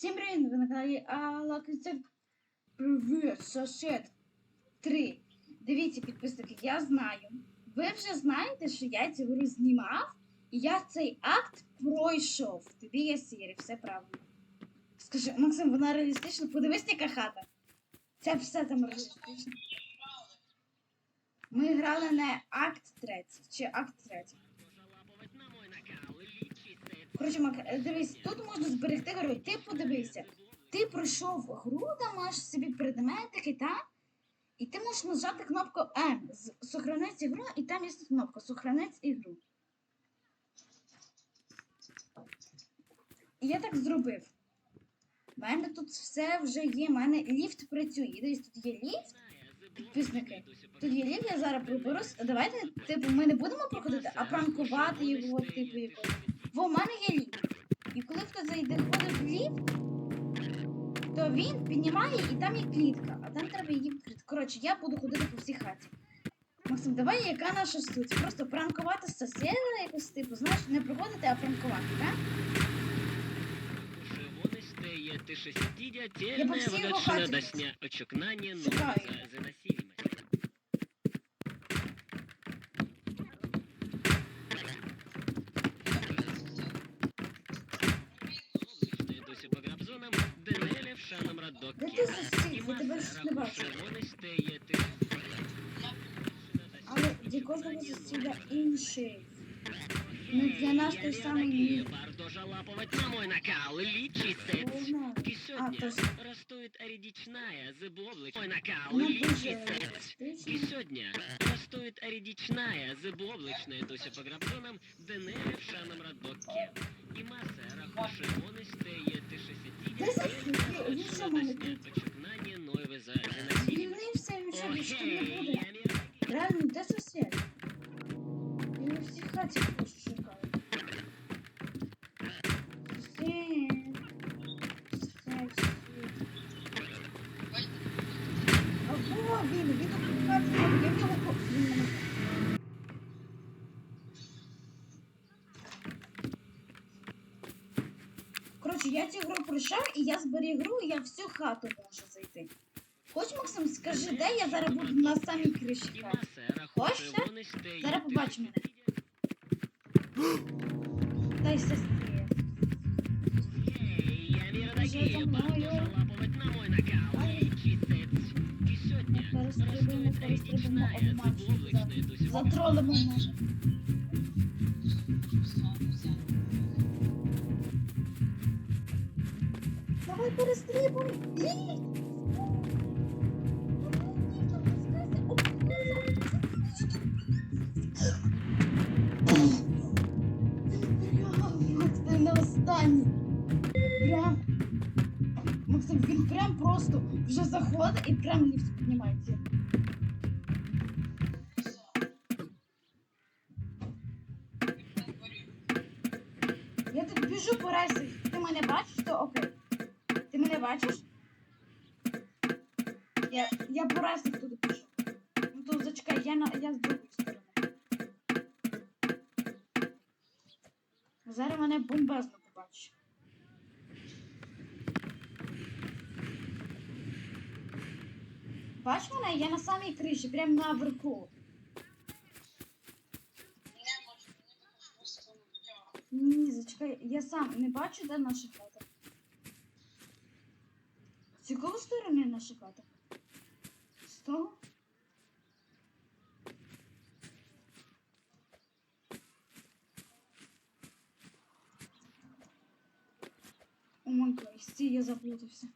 Всім привіт, ви на каналі Алакрицев. Привіт, сосед. Три. Дивіться, підписники, я знаю. Ви вже знаєте, що я цю гру знімав, і я цей акт пройшов. Тобі я сірі, все правильно. Скажи, Максим, вона реалістична? Подивись, яка хата. Це все там реалістично. Ми грали не акт третій, чи акт третій. Коротше, е, дивись, тут можна зберегти гру. Ти подивися. Ти пройшов гру, там маєш собі предметики, та? І ти можеш нажати кнопку М. з- Сохранить ігру, і там є кнопка Сохранить ігру. І я так зробив. У мене тут все вже є, у мене ліфт працює. Дивись, тут є ліфт, підписники. Тут є ліфт, я зараз приберусь. Давайте, типу, ми не будемо проходити, а пранкувати його, типу, якось. Бо в мене є ліфт. І коли хто зайде в ліфт, то він піднімає і там є клітка, а там треба її відкрити. Коротше, я буду ходити по всій хаті. Максим, давай яка наша суть? Просто пранкувати сусіда якось типу, знаєш, не проходити, а пранкувати, так? Я по всій його хаті очокнання шукаю. за заносимость. Облачне досі по грабзонам, Денелі в шаном радок. Де ти сусід? Я тебе ж не бачу. Але для кожного сусіда інший. Не для нас той самий мір. Варто жалапывать на мой накал, лечится. Я знаю. И А, сегодня точно. растует оредичная зыблоблач. Мой накал, Вона дуже лечится. И реалістична. сегодня растует оредичная зыблоблачная Тося по грабзонам, Денелі в шаном радоке. И масса рахуши монестеє ти Де сусід? Він- Він що мене тут? Очекнання нове за він що більше не буде. Реально, де сусід? Він у всіх хаті просто шукає. Сусід. Я в нього я цю гру пройшов, і я зберіг гру, і я всю хату можу зайти. Хоч, Максим, скажи, де я зараз буду на самій криші І хати? маса рахуши Хочете? монестеє Зараз ти побач мене. шестидесятилетия. Дай сестрі. Эй, я мир Уже такие, за мною. барто жалапывать на мой накал, Ай. лечится. И сегодня Перестрибуємо, растует перестрибуємо, оредичная обманщик. зыблоблачная Тося по Затролимо може. Останній. Прям. Максим, він прям просто вже заходить і прям ліфт піднімається. Я тут біжу по рейсі. Ти мене бачиш, то окей. Ти мене бачиш? Я, я по рейсі туди біжу. Ну то зачекай, я, на, я з другої сторони. Зараз мене бомбезно побачиш. Бач мене, я на самій криші, прямо наверху. Ні, зачекай, я сам не бачу, де наша хата. З якої сторони наша хата? З того? О гад, стій, я заплутався.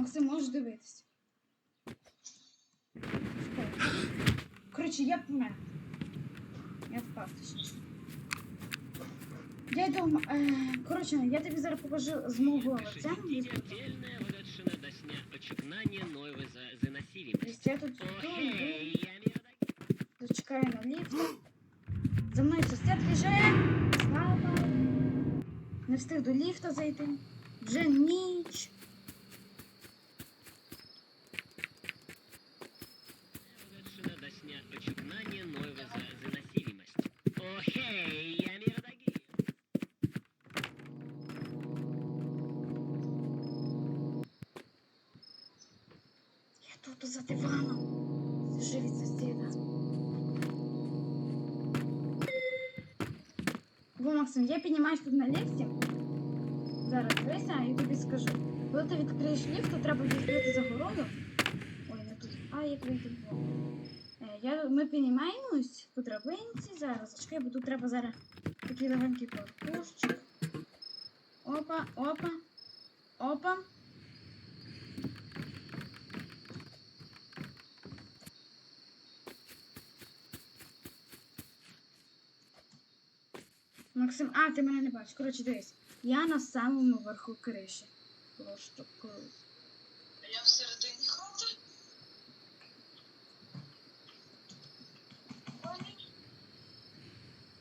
Максим, можеш дивитися. Коротше, я помер. Я впав точніше. Я йду. Е, коротше, я тобі зараз покажу з мого лиця. Отдельная очекнання за. Тобто я тут йду, йду, я мир на ліфт. За мною сусід біже. Слава. Не встиг до ліфта зайти. Вже ніч. Максим, я піднімаюсь тут на ліфті. Зараз дивися, і тобі скажу. Коли ти відкриєш ліфт, то треба відкрити загороду. Ой, не тут. А, як вийти. Е, Я, ми піднімаємось по драбинці зараз. Зачекай, бо тут треба зараз такий легенький паркурчик. Опа, опа, опа. Максим, а, ти мене не бачиш. Коротше, дивись. Я на самому верху криші. Просто круто. Я всередині хати.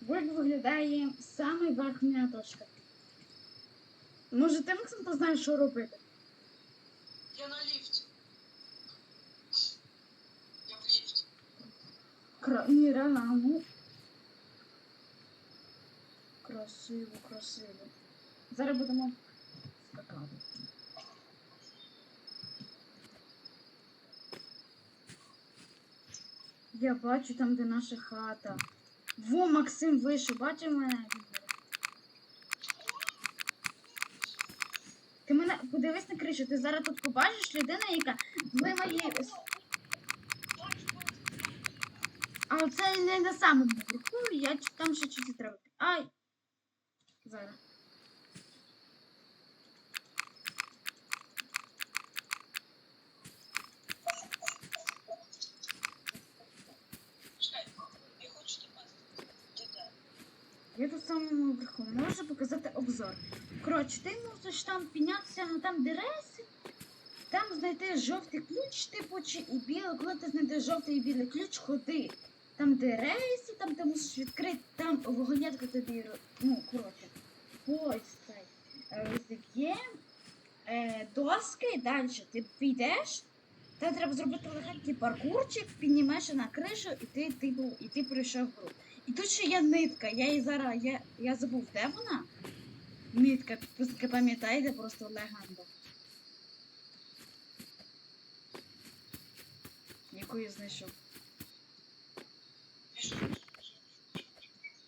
Як виглядає саме верхня точка? Може, ти, Максим, познаєш, що робити? Я на ліфті. Я в ліфті. Кра... Ні, реально, ну. Красиво, красиво. Зараз будемо скакати. Я бачу там, де наша хата. Во, Максим вийшов, бачив мене? Ти мене подивись на кришу, ти зараз тут побачиш людину, яка вимає А оце не на самому верху, я там ще чуть треба. Зараз. Я тут самому верху. Можу показати обзор. Коротше, ти мусиш там піднятися на там де рейси, там знайти жовтий ключ, типу, чи і білий. Коли ти знайдеш жовтий і білий ключ, ходи. Там, де рейси, там ти мусиш відкрити, там вогонятка тобі, ну, коротше. Ось цей. е, Є е, доски, далі ти підеш. Там треба зробити легенький паркурчик, піднімеш на кришу, і ти, типу, і ти прийшов в гру. І тут ще є нитка. Я її зараз. Я, я забув, де вона? Нитка, підписники пам'ятаєте, просто легенда. Яку я знайшов. Пішов.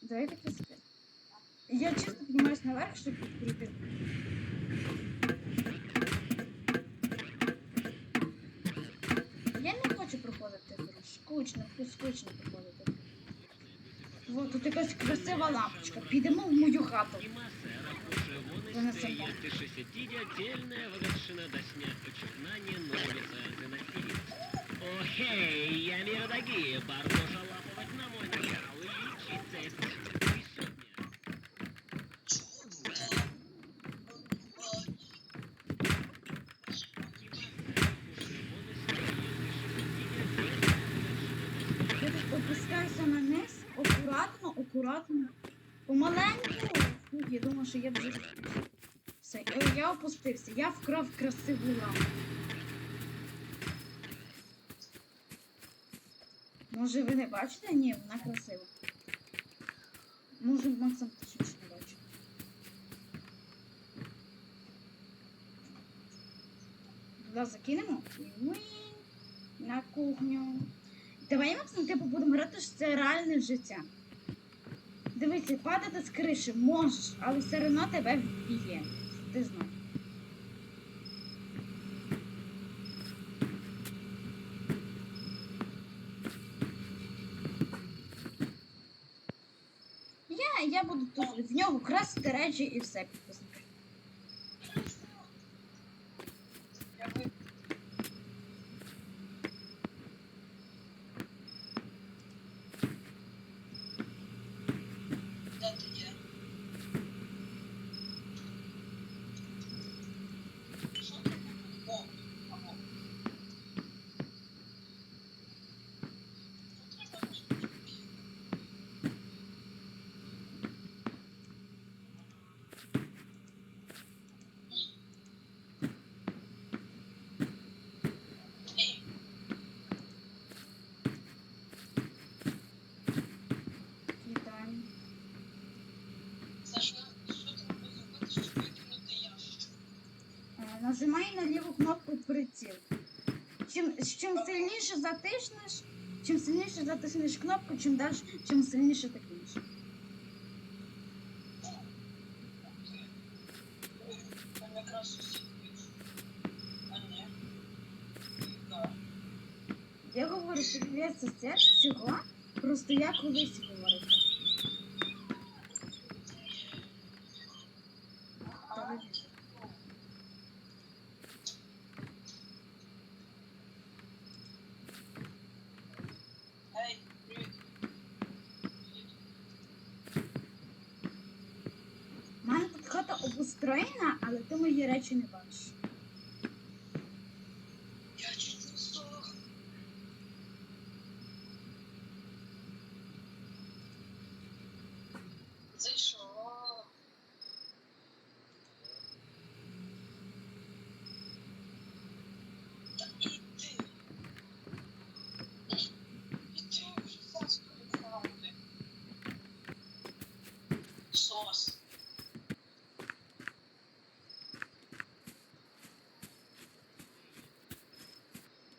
Давай підписники. Я чесно піднімаюсь наверх, щоб відкрити. Я не хочу проходити. Скучно, скучно проходити. Вот тут якась красива лампочка. Підемо в мою хату. Отдельная вивершена до снят новица династии. О, хей, я миродоги, барбоша лапать на мой накал и лечиться, если Думаю, що я вже. Все, я, опустився. Я вкрав красиву лампу. Може ви не бачите? Ні, вона красива. Може Максим точно не бачить. Туди закинемо. Ми на кухню. Давай, Максим, типу будемо грати, що це реальне життя. Дивися, падати з криші можеш, але все одно тебе вб'є. Ти знаєш. Я, я буду тут в нього красти речі і все підписники. Я ви... Де ти є? Що ти? О, або. Тут треба щось. Ей, Вітаю. Саша, що треба зробити, щоб на ліву кнопку приціл. чим, чим сильніше затиснеш, чим сильніше затиснеш кнопку, чим далі, чим сильніше. А. Так. Я говорю, що дивляться це цього, просто я колись говорила. Телевізор. Ей, привіт. У мене тут хата обустроєна, але ти мої речі не бачиш. Я чуть не.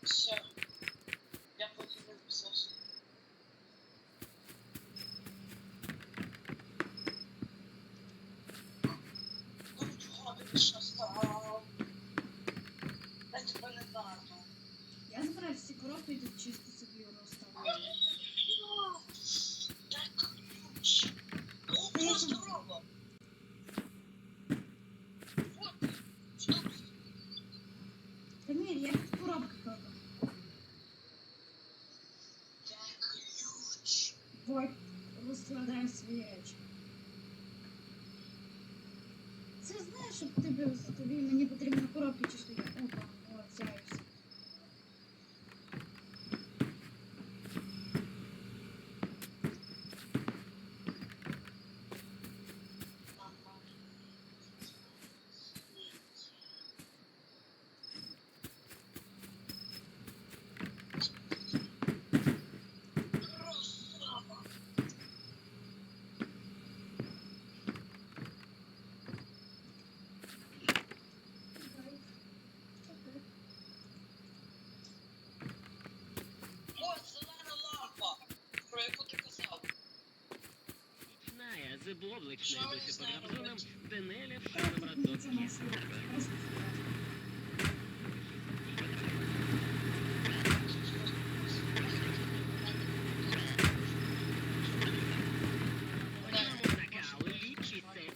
Все. Я потім сос. Ну чого ти що став? Я тебе не знаю. Я збираю всі коробки і тут чисто собі розставляю. Дай ключ. О, просто робот. Вот ти. Що ти? Та ні, я тут коробки кладу. Дай ключ. Вот, розкладаю свої речі. Це знаєш, щоб тобі, мені потрібно коробка чи що я. Опа, о, це і все. Красава. Ось зелена лампа, про яку ти казав. Ночная, заблоблачная, Що досі знаєте? Денеля в Це шаном роддоке. наш просто. Одному накалу, лічиться.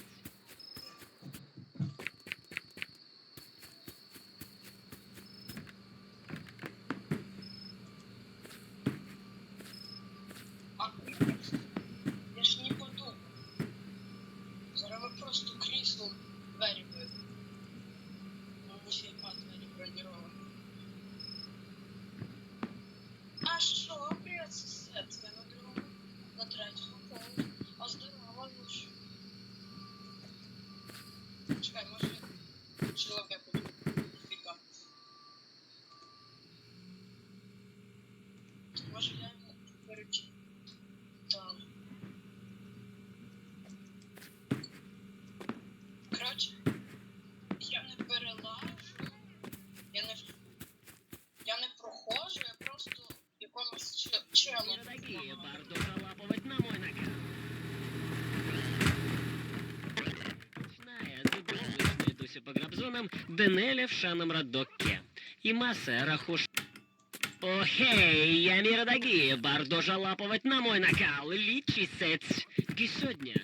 А я ж не подумав. Зараз ви просто крісло двері бити. Ну, ще й па двері броніровані. А що, привіт, сусід, тебе на другому, на третьому поверсі. А здорово, ну що? Чекай, може, чоловік буде. Фіга. Може, я йому перечу. Там. Коротше, я не перелажу, я не, я не проходжу, я просто якомусь че- челу. Дорогие, бар лапывать на мой накал. Ночная, заблоблачная, по грабзонам Денеля в шаном радокке. И масса рахуш... Охей, я миродоги, бар должен лапывать на мой накал, лічі сець. І сьогодні